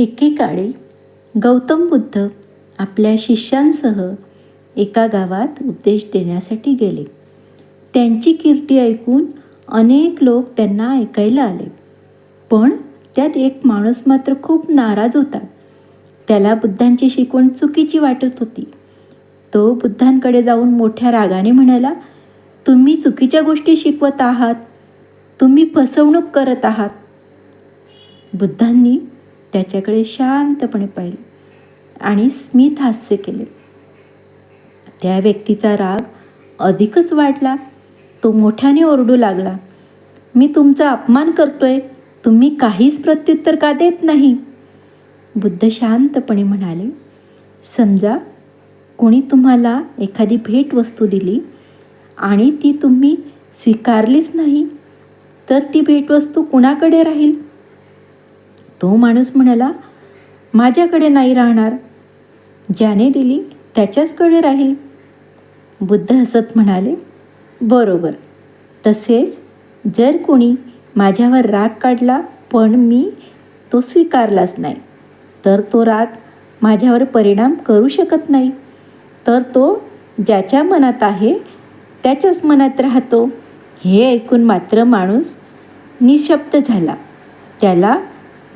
एकेकाळी गौतम बुद्ध आपल्या शिष्यांसह एका गावात उपदेश देण्यासाठी गेले. त्यांची कीर्ती ऐकून अनेक लोक त्यांना ऐकायला आले. पण त्यात एक माणूस मात्र खूप नाराज होता. त्याला बुद्धांची शिकवण चुकीची वाटत होती. तो बुद्धांकडे जाऊन मोठ्या रागाने म्हणाला तुम्ही चुकीच्या गोष्टी शिकवत आहात. तुम्ही फसवणूक करत आहात. बुद्धांनी त्याच्याकडे शांतपणे पाहिले आणि स्मित हास्य केले. त्या व्यक्तीचा राग अधिकच वाढला. तो मोठ्याने ओरडू लागला. मी तुमचा अपमान करतोय. तुम्ही काहीच प्रत्युत्तर का देत नाही? बुद्ध शांतपणे म्हणाले समजा कोणी तुम्हाला एखादी भेटवस्तू दिली आणि ती तुम्ही स्वीकारलीच नाही तर ती भेटवस्तू कुणाकडे राहील? तो माणूस म्हणाला माझ्याकडे नाही राहणार. ज्याने दिली त्याच्याचकडे राहील. बुद्ध हसत म्हणाले बरोबर. तसेच जर कोणी माझ्यावर राग काढला पण मी तो स्वीकारलाच नाही तर तो राग माझ्यावर परिणाम करू शकत नाही. तर तो ज्याच्या मनात आहे त्याच्याच मनात राहतो. हे ऐकून मात्र माणूस निशब्द झाला. त्याला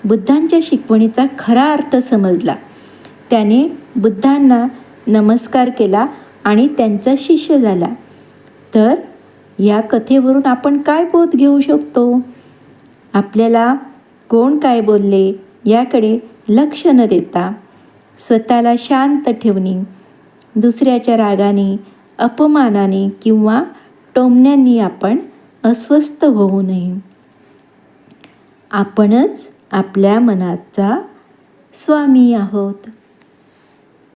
बुद्धांच्या शिकवणीचा खरा अर्थ समजला. त्याने बुद्धांना नमस्कार केला आणि त्यांचा शिष्य झाला. तर या कथेवरून आपण काय बोध घेऊ शकतो? आपल्याला कोण काय बोलले याकडे लक्ष न देता स्वतःला शांत ठेवणे दुसऱ्याच्या रागाने अपमानाने किंवा टोमण्यांनी आपण अस्वस्थ होऊ नये. आपणच आपल्या मनाचा स्वामी आहोत.